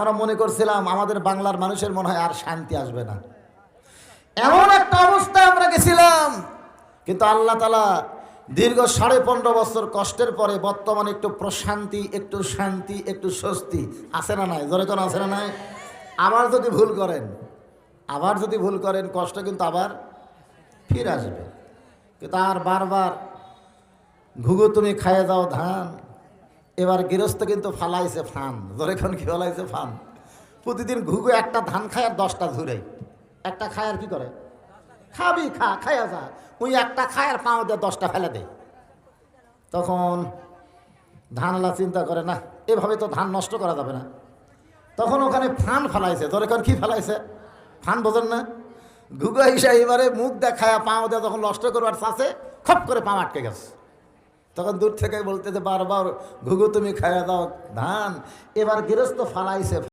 আমরা মনে করছিলাম আমাদের বাংলার মানুষের মনে হয় আর শান্তি আসবে না। এমন একটা অবস্থায় আমরা গেছিলাম। কিন্তু আল্লাহ তালা দীর্ঘ সাড়ে পনেরো বছর কষ্টের পরে বর্তমানে একটু প্রশান্তি, একটু শান্তি, একটু স্বস্তি আছে না নাই? জোরে কোন আছে না নাই? আবার যদি ভুল করেন, আবার যদি ভুল করেন, কষ্ট কিন্তু আবার ফিরে আসবে। কিন্তু আর বারবার, ঘুঘু তুমি খাইয়ে দাও ধান এবার গৃহস্থ কিন্তু ফালাইছে ফান ধরে কোন কি ফালাইছে ফান? প্রতিদিন ঘুঘু একটা ধান খায় আর দশটা ধরে একটা খায় আর কি করে? খাবি, খা খাইয়া যা। ওই একটা খায় আর পাও দিয়ে দশটা ফেলে দে। তখন ধানলা চিন্তা করে, না, এভাবে তো ধান নষ্ট করা যাবে না। তখন ওখানে ফান ফেলাইছে। ধরে কোন কি ফেলাইছে? ফান বোঝেন না? ঘুঘু হিসা এবারে মুখ দেখায় পাও দিয়ে তখন নষ্ট করবার চাষে খপ করে পাও আটকে গেছে। তখন দূর থেকে বলতেছে বারবার ঘুঘু তুমি খাইয়া দাও ধান। এবার গৃহস্থ ফালাইছে।